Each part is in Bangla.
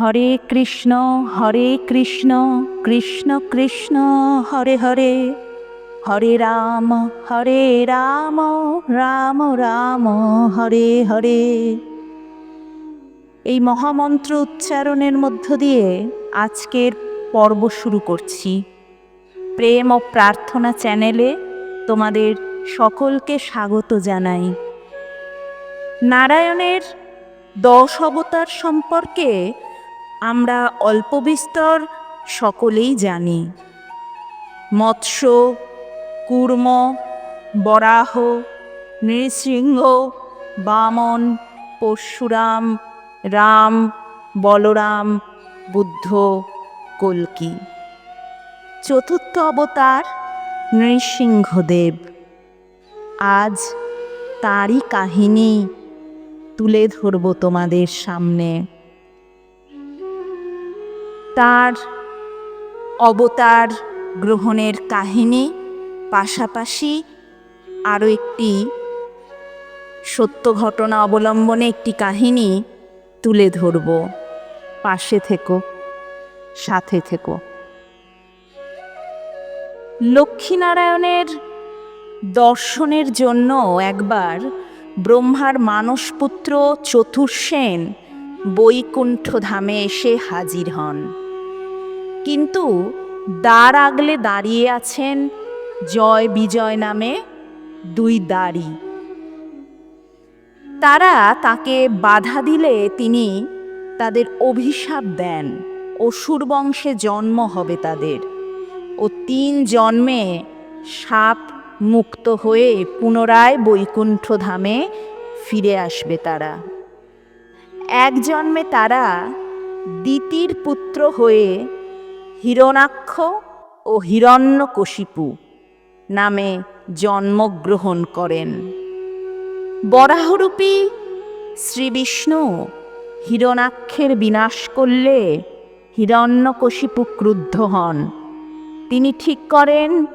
হরে কৃষ্ণ হরে কৃষ্ণ কৃষ্ণ কৃষ্ণ, হরে হরে। হরে রাম হরে রাম রাম রাম, হরে হরে। এই মহামন্ত্র উচ্চারণের মধ্য দিয়ে আজকের পর্ব শুরু করছি। প্রেম ও প্রার্থনা চ্যানেলে তোমাদের সকলকে স্বাগত জানাই। নারায়ণের দশ অবতার সম্পর্কে আমরা অল্প বিস্তর সকলেই জানি। মৎস্য, কুর্ম, বরাহ, নৃসিংহ, বামন, পরশুরাম, রাম, বলরাম, বুদ্ধ, কল্কি। চতুর্থ অবতার নৃসিংহদেব। আজ তারই কাহিনী তুলে ধরব তোমাদের সামনে। তার অবতার গ্রহণের কাহিনী, পাশাপাশি আরও একটি সত্য ঘটনা অবলম্বনে একটি কাহিনী তুলে ধরব। পাশে থেকো, সাথে থেকো। লক্ষ্মীনারায়ণের দর্শনের জন্য একবার ব্রহ্মার মানসপুত্র চতুর্সেন বৈকুণ্ঠ ধামে এসে হাজির হন। কিন্তু দ্বার আগলে দাঁড়িয়ে আছেন জয় বিজয় নামে দুই দাড়ি। তারা তাকে বাধা দিলে তিনি তাদের অভিশাপ দেন অসুর বংশে জন্ম হবে তাদের ও তিন জন্মে সাপ মুক্ত হয়ে পুনরায় বৈকুণ্ঠ ধামে ফিরে আসবে তারা। এক জন্মে তারা দিতির পুত্র হয়ে হিরণাক্ষ ও হিরণ্যকশিপু নামে জন্মগ্রহণ করেন। বরাহরূপী শ্রীবিষ্ণু হিরণাক্ষের বিনাশ করলে হিরণ্যকশিপু ক্রুদ্ধ হন। তিনি ঠিক করেন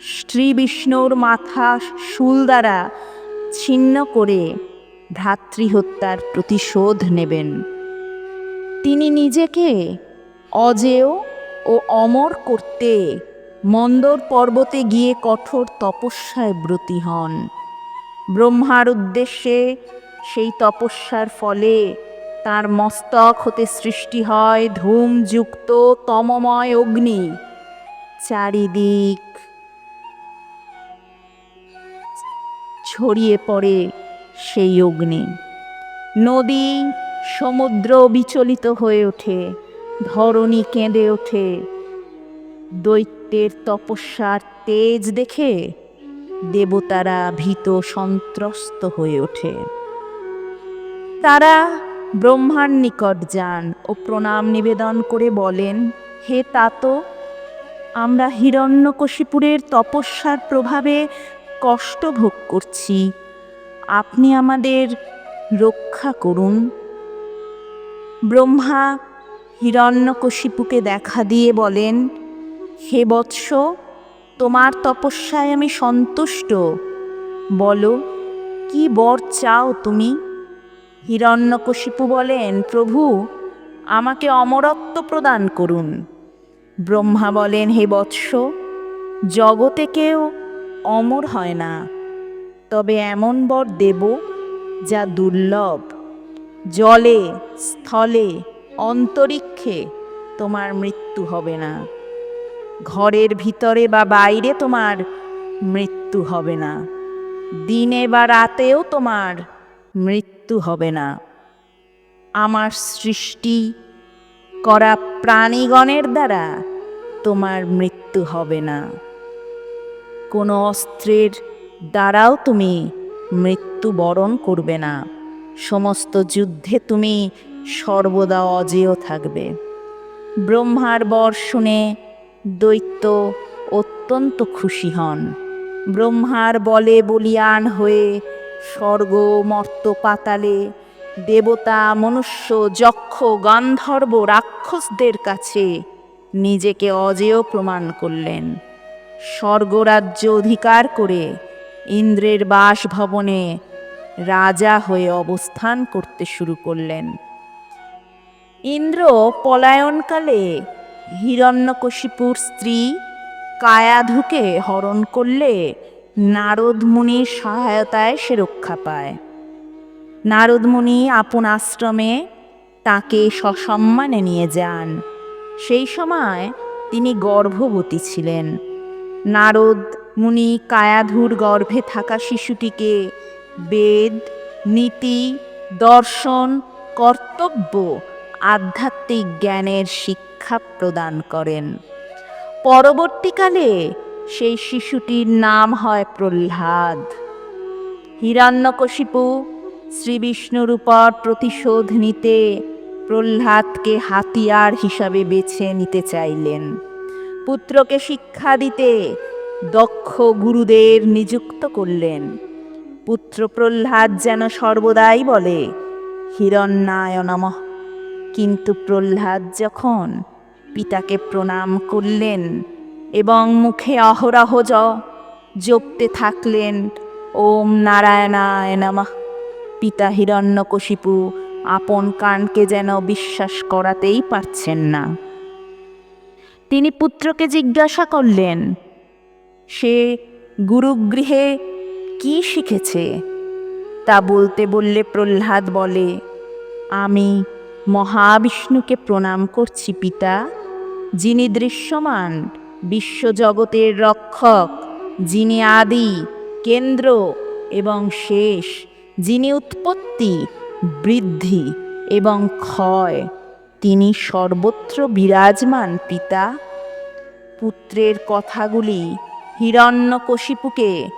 শ্রীবিষ্ণুর মাথা শুল দ্বারা ছিন্ন করে ভ্রাতৃহত্যার প্রতিশোধ নেবেন। তিনি নিজেকে অজেয় ও অমর করতে মন্দর পর্বতে গিয়ে কঠোর তপস্যায় ব্রতী হন। ব্রহ্মার উদ্দেশ্যে সেই তপস্যার ফলে তার মস্তক হতে সৃষ্টি হয় ধূমযুক্ত তমময় অগ্নি। চারিদিক ছড়িয়ে পড়ে সেই অগ্নি। নদী সমুদ্র বিচলিত হয়ে ওঠে, ধরণী কেঁদে ওঠে। দৈত্যের তপস্যার তেজ দেখে দেবতারা ভীত সন্ত্রস্ত হয়ে ওঠে। তারা ব্রহ্মার নিকট যান ও প্রণাম নিবেদন করে বলেন, হে তাত, আমরা হিরণ্যকশিপুরের তপস্যার প্রভাবে কষ্ট ভোগ করছি। আপনি আমাদের রক্ষা করুন। ব্রহ্মা হিরণ্যকশিপুকে দেখা দিয়ে বলেন, হে বৎস, তোমার তপস্যায় আমি সন্তুষ্ট। বলো, কি বর চাও তুমি? হিরণ্যকশিপু বলেন, প্রভু, আমাকে অমরত্ব প্রদান করুন। ব্রহ্মা বলেন, হে বৎস, জগতে কেউ অমর হয় না। তবে এমন বর দেব যা দুর্লভ। জলে, স্থলে, অন্তরিক্ষে তোমার মৃত্যু হবে না। ঘরের ভিতরে বা বাইরে তোমার মৃত্যু হবে না। দিনে বা রাতেও তোমার মৃত্যু হবে না। আমার সৃষ্টি করা প্রাণীগণের দ্বারা তোমার মৃত্যু হবে না। কোনো অস্ত্রের দ্বারাও তুমি মৃত্যু বরণ করবে না। সমস্ত যুদ্ধে তুমি সর্বদা অজেয় থাকবে। ব্রহ্মার বর শুনে দৈত্য অত্যন্ত খুশি হন। ব্রহ্মার বলে বলিয়ান হয়ে স্বর্গ, মর্ত পাতালে দেবতা, মনুষ্য, যক্ষ, গান্ধর্ব, রাক্ষসদের কাছে নিজেকে অজেয় প্রমাণ করলেন। স্বর্গরাজ্য অধিকার করে ইন্দ্রের বাসভবনে রাজা হয়ে অবস্থান করতে শুরু করলেন। ইন্দ্র পলায়নকালে হিরণ্যকশিপুর স্ত্রী কায়াধুকে হরণ করলে নারদ মুনির সহায়তায় সে রক্ষা পায়। নারদ মুনি আপন আশ্রমে তাকে সসম্মানে নিয়ে যান। সেই সময় তিনি গর্ভবতী ছিলেন। নারদ মুনি কায়াধুর গর্ভে থাকা শিশুটিকে বেদ, নীতি, দর্শন, কর্তব্য, আধ্যাত্মিক জ্ঞানের শিক্ষা প্রদান করেন। পরবর্তীকালে সেই শিশুটির নাম হয় প্রহ্লাদ। হিরণ্যকশিপু শ্রীবিষ্ণুর উপর প্রতিশোধ নিতে প্রহ্লাদকে হাতিয়ার হিসাবে বেছে নিতে চাইলেন। পুত্রকে শিক্ষা দিতে দক্ষ গুরুদের নিযুক্ত করলেন। পুত্র প্রহ্লাদ যেন সর্বদাই বলে, হিরণ্যায় নমঃ। কিন্তু প্রহ্লাদ যখন পিতাকে প্রণাম করলেন এবং মুখে অহরহ জ জপতে থাকলেন, ওম নারায়ণায় নমঃ। পিতা হিরণ্যকশিপু আপন কানকে যেন বিশ্বাস করাতেই পারছেন না। তিনি পুত্রকে জিজ্ঞাসা করলেন সে গুরুগৃহে কি শিখেছে? তা বলতে বললে প্রহ্লাদ বলে, আমি মহাবিষ্ণুকে প্রণাম করছি পিতা, যিনি দৃশ্যমান, বিশ্বজগতের রক্ষক, যিনি আদি, কেন্দ্র এবং শেষ, যিনি উৎপত্তি, বৃদ্ধি এবং ক্ষয়, তিনি সর্বত্র বিরাজমান পিতা। পুত্রের কথাগুলি হিরণ্যকশিপুকে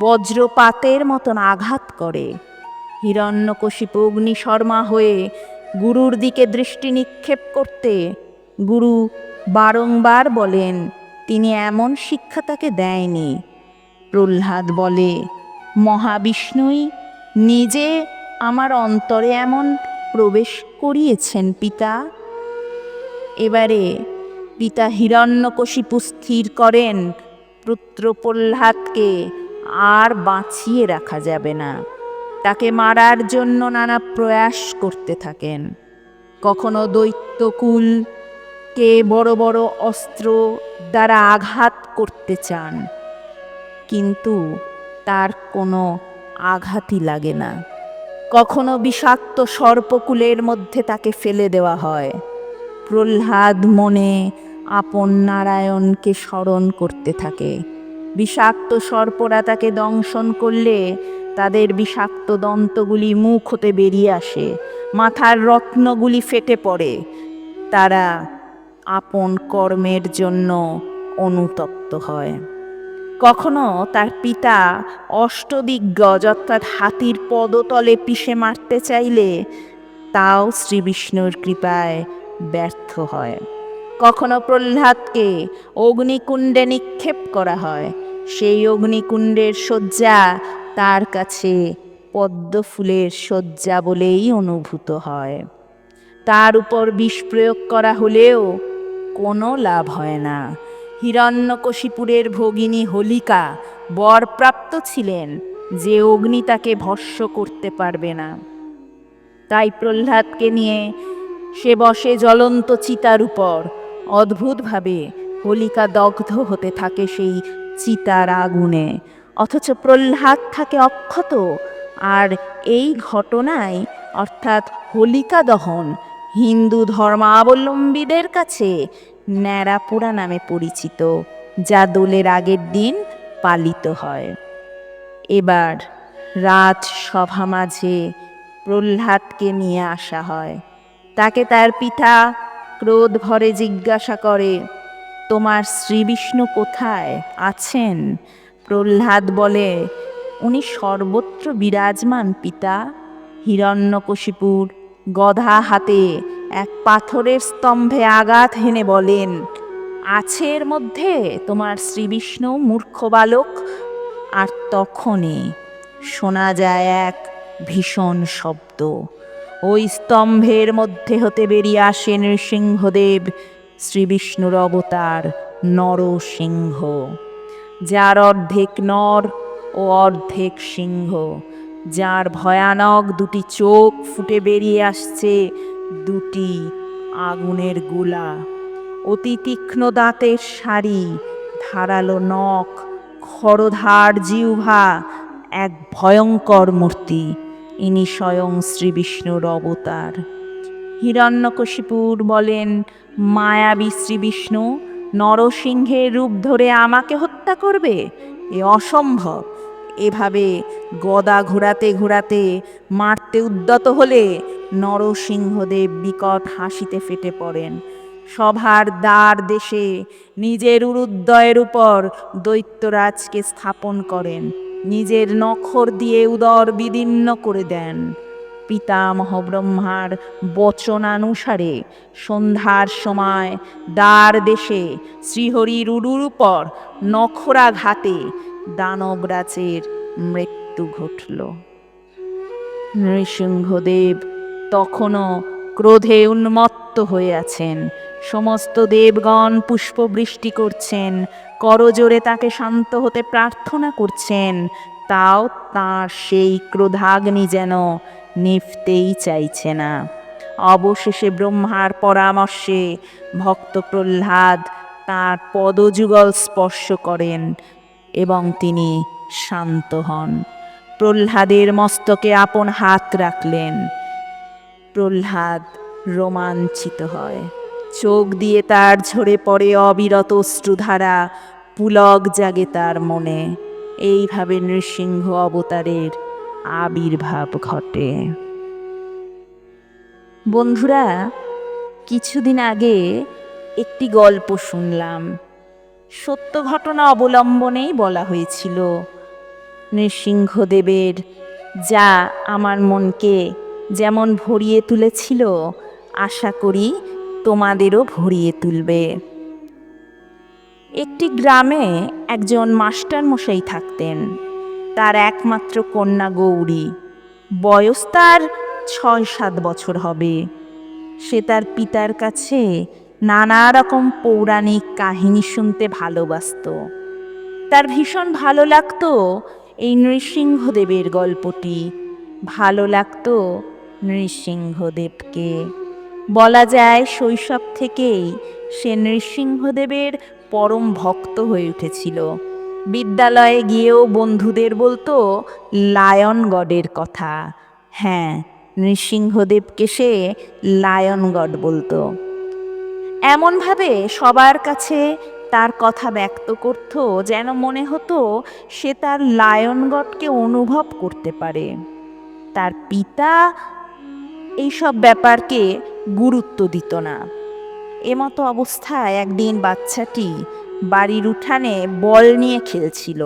বজ্রপাতের মতন আঘাত করে। হিরণ্যকশিপু অগ্নিশর্মা হয়ে গুরুর দিকে দৃষ্টি নিক্ষেপ করতে গুরু বারংবার বলেন, তিনি এমন শিক্ষা তাকে দেয়নি। প্রহ্লাদ বলে, মহাবিষ্ণুই নিজে আমার অন্তরে এমন প্রবেশ করিয়েছেন পিতা। এবারে পিতা হিরণ্যকশিপু স্থির করেন পুত্র প্রহ্লাদকে আর বাঁচিয়ে রাখা যাবে না। তাকে মারার জন্য নানা প্রয়াস করতে থাকেন। কখনো দৈত্যকুল কে বড় বড় অস্ত্র দ্বারা আঘাত করতে চান, কিন্তু তার কোনো আঘাতই লাগে না। কখনো বিষাক্ত সর্পকুলের মধ্যে তাকে ফেলে দেওয়া হয়। প্রহ্লাদ মনে আপন নারায়ণকে স্মরণ করতে থাকে। বিষাক্ত সর্পরা তাকে দংশন করলে তাদের বিষাক্ত দন্তগুলি মুখ হতে বেরিয়ে আসে, মাথার রত্নগুলি ফেটে পড়ে। তারা আপন কর্মের জন্য অনুতপ্ত হয়। কখনো তার পিতা অষ্টদিগ্গজ অর্থাৎ হাতির পদতলে পিষে মারতে চাইলে তাও শ্রী বিষ্ণুর কৃপায় ব্যর্থ হয়। কখনো প্রহ্লাদকে অগ্নিকুণ্ডে নিক্ষেপ করা হয়। সেই অগ্নিকুণ্ডের শয্যা তার কাছে পদ্ম ফুলের শয্যা বলেই অনুভূত হয়। তার উপর বিষ প্রয়োগ করা হলেও কোনো লাভ হয় না। হিরণ্যকশিপুরের ভগিনী হোলিকা বরপ্রাপ্ত ছিলেন যে অগ্নি তাকে ভস্য করতে পারবে না। তাই প্রহ্লাদকে নিয়ে সে বসে জ্বলন্ত চিতার উপর অদ্ভুতভাবে হোলিকা দগ্ধ হতে থাকে সেই চিতার আগুনে। অথচ প্রহ্লাদ থাকে অক্ষত, আর এই ঘটনায়, অর্থাৎ হোলিকা দহন, হিন্দু ধর্মাবলম্বীদের কাছে ন্যাড়াপোড়া নামে পরিচিত, যা দোলের আগের দিন পালিত হয়। এবার রাত সভা মাঝে প্রহ্লাদকে নিয়ে আসা হয়। তাকে তার পিতা ক্রোধ ভরে জিজ্ঞাসা করে, তোমার শ্রীবিষ্ণু কোথায়? আছেন? প্রহ্লাদ বলে, উনি সর্বত্র বিরাজমান পিতা। হিরণ্যকশিপুর, গধা হাতে এক পাথরের স্তম্ভে আঘাত হেনে বলেন আছে এর মধ্যে তোমার শ্রীবিষ্ণু মূর্খ বালক? আর তখনই শোনা যায় এক ভীষণ শব্দ। ওই স্তম্ভের মধ্যে হতে বেরিয়ে আসে নৃসিংহদেব, শ্রীবিষ্ণুর অবতার নরসিংহ, যার অর্ধেক নর ও অর্ধেক সিংহ, যার ভয়ানক দুটি চোখ ফুটে বেরিয়ে আসছে দুটি আগুনেরগুলা। অতি তীক্ষ্ণ দাঁতের শাড়ি ধারালো নখ, খরধার জিহ্বা, এক ভয়ঙ্কর মূর্তি। ইনি স্বয়ং শ্রী বিষ্ণুর অবতার। হিরণ্যকশিপুর বলেন, মায়াবী শ্রী বিষ্ণু নরসিংহের রূপ ধরে আমাকে হত্যা করবে? এ অসম্ভব। এভাবে গদা ঘোরাতে ঘোরাতে মারতে উদ্যত হলে নরসিংহদেব বিকট হাসিতে ফেটে পড়েন। সভার দ্বার দেশে নিজের উরুদ্দয়ের উপর দৈত্যরাজকে স্থাপন করেন। নিজের নখর দিয়ে উদর বিদীর্ণ করে দেন। পিতামহ ব্রহ্মার বচনানুসারে সন্ধ্যার সময় দ্বার দেশে শ্রীহরির উরুর উপর নখরা ঘাতে দানবরাজের মৃত্যু ঘটল। নৃসিংহদেব তখনও ক্রোধে উন্মত্ত হয়ে আছেন। সমস্ত দেবগণ পুষ্পবৃষ্টি করছেন। করজোরে তাকে শান্ত হতে প্রার্থনা করছেন, তাও তার সেই ক্রোধাগ্নি যেন নিফতেই চাইছে না। অবশেষে ব্রহ্মার পরামর্শে ভক্ত প্রহ্লাদ তার পদযুগল স্পর্শ করেন এবং তিনি শান্ত হন। প্রহ্লাদের মস্তকে আপন হাত রাখলেন। প্রহ্লাদ রোমাঞ্চিত হয়। চোখ দিয়ে তার ঝরে পড়ে অবিরত অশ্রুধারা, পুলক জাগে তার মনে। এইভাবে নৃসিংহ অবতারের আবির্ভাব ঘটে। বন্ধুরা, কিছুদিন আগে একটি গল্প শুনলাম। সত্য ঘটনা অবলম্বনেই বলা হয়েছিল, নৃসিংহদেবের যা আমার মনকে যেমন ভরিয়ে তুলেছিল, আশা করি তোমাদেরও ভরিয়ে তুলবে। একটি গ্রামে একজন মাস্টার মশাই থাকতেন। তার একমাত্র কন্যা গৌরী। বয়স তার ছয় সাত বছর হবে। সে তার পিতার কাছে নানা রকম পৌরাণিক কাহিনী শুনতে ভালোবাসত। তার ভীষণ ভালো লাগতো এই নৃসিংহদেবের গল্পটি। ভালো লাগতো নৃসিংহদেবকে। বলা যায় শৈশব থেকেই সে নৃসিংহদেবের পরম ভক্ত হয়ে উঠেছিল। বিদ্যালয়ে গিয়েও বন্ধুদের বলতো লায়ন গডের কথা। হ্যাঁ নৃসিংহদেবকে সে লায়ন গড বলতো। এমনভাবে সবার কাছে তার কথা ব্যক্ত করত যেন মনে হতো সে তার লায়নগডকে অনুভব করতে পারে। তার পিতা এইসব ব্যাপারকে গুরুত্ব দিত না। এমতো অবস্থায় একদিন বাচ্চাটি বাড়ির উঠানে বল নিয়ে খেলছিল।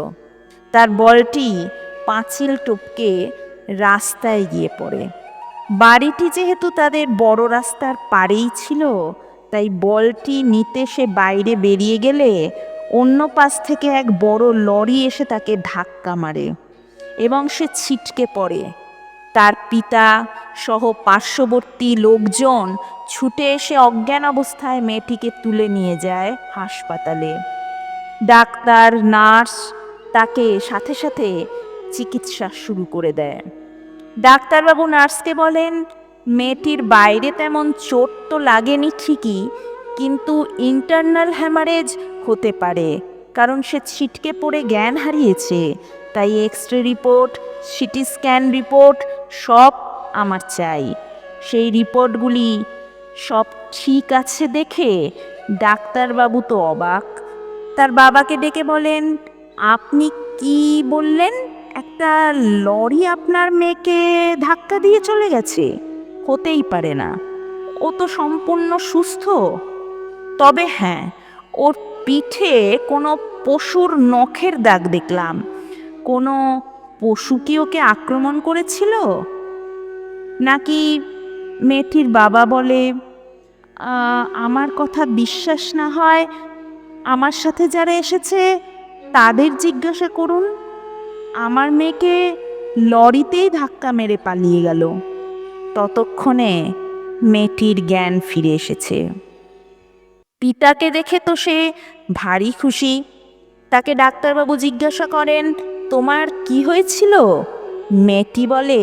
তার বলটি পাঁচিল টপকে রাস্তায় গিয়ে পড়ে। বাড়িটি যেহেতু তাদের বড় রাস্তার পাড়েই ছিল, তাই বলটি নিতে সে বাইরে বেরিয়ে গেলে অন্য পাশ থেকে এক বড় লরি এসে তাকে ধাক্কা মারে এবং সে ছিটকে পড়ে। তার পিতা সহ পার্শ্ববর্তী লোকজন ছুটে এসে অজ্ঞান অবস্থায় মেয়েটিকে তুলে নিয়ে যায় হাসপাতালে। ডাক্তার, নার্স তাকে সাথে সাথে চিকিৎসা শুরু করে দেয়। ডাক্তারবাবু নার্সকে বলেন, মেয়েটির বাইরে তেমন চোট তো লাগেনি ঠিকই, কিন্তু ইন্টারনাল হ্যামারেজ হতে পারে, কারণ সে ছিটকে পড়ে জ্ঞান হারিয়েছে। তাই X ray report, CT scan report সব আমার চাই। সেই রিপোর্টগুলি সব ঠিক আছে দেখে ডাক্তারবাবু তো অবাক। তার বাবাকে ডেকে বলেন, আপনি কি বললেন? একটা লরি আপনার মেয়েকে ধাক্কা দিয়ে চলে গেছে। হতেই পারে না। ও তো সম্পূর্ণ সুস্থ। তবে হ্যাঁ ওর পিঠে কোনো পশুর নখের দাগ দেখলাম। কোনো পশু কি ওকে আক্রমণ করেছিল? নাকি মেয়েটির বাবা বলে আমার কথা বিশ্বাস না হয়, আমার সাথে যারা এসেছে, তাদের জিজ্ঞাসা করুন। আমার মেয়েকে লরিতেই ধাক্কা মেরে পালিয়ে গেল। ততক্ষণে মেয়েটির জ্ঞান ফিরে এসেছে। পিতাকে দেখে তো সে ভারী খুশি। তাকে ডাক্তারবাবু জিজ্ঞাসা করেন তোমার কি হয়েছিল? মেয়েটি বলে,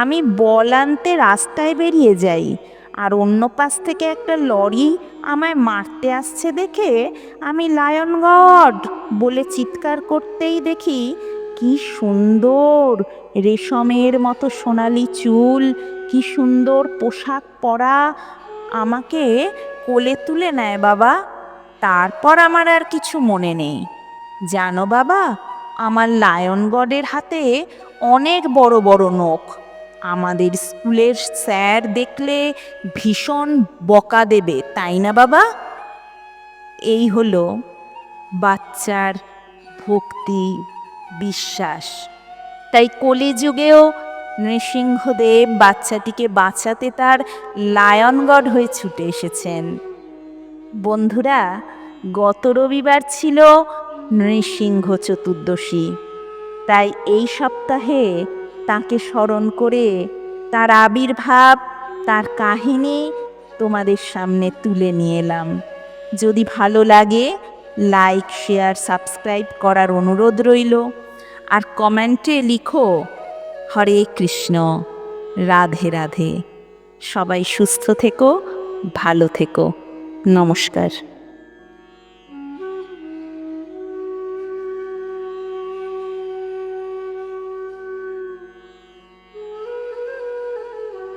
আমি বল আনতে রাস্তায় বেরিয়ে যাই, আর অন্য পাশ থেকে একটা লরি আমায় মারতে আসছে দেখে আমি লায়ন গড বলে চিৎকার করতেই দেখি কি সুন্দর রেশমের মতো সোনালি চুল, কি সুন্দর পোশাক পরা, আমাকে কোলে তুলে নেয় বাবা, তারপর আমার আর কিছু মনে নেই। জানো বাবা আমার লায়ন গডের হাতে অনেক বড় বড় নখ। আমাদের স্কুলের স্যার দেখলে ভীষণ বকা দেবে, তাই না বাবা? এই হলো বাচ্চার ভক্তি বিশ্বাস। তাই কলিযুগেও নৃসিংহদেব বাচ্চাটিকে বাঁচাতে তার লায়নগড হয়ে ছুটে এসেছেন। বন্ধুরা, গত রবিবার ছিল নৃসিংহ চতুর্দশী। তাই এই সপ্তাহে তাকে স্মরণ করে তার আবির্ভাব, তার কাহিনী তোমাদের সামনে তুলে নিয়ে এলাম। যদি ভালো লাগে, লাইক, শেয়ার, সাবস্ক্রাইব করার অনুরোধ রইল। আর কমেন্টে লিখো, হরে কৃষ্ণ, রাধে রাধে। সবাই সুস্থ থেকো, ভালো থেকো। নমস্কার।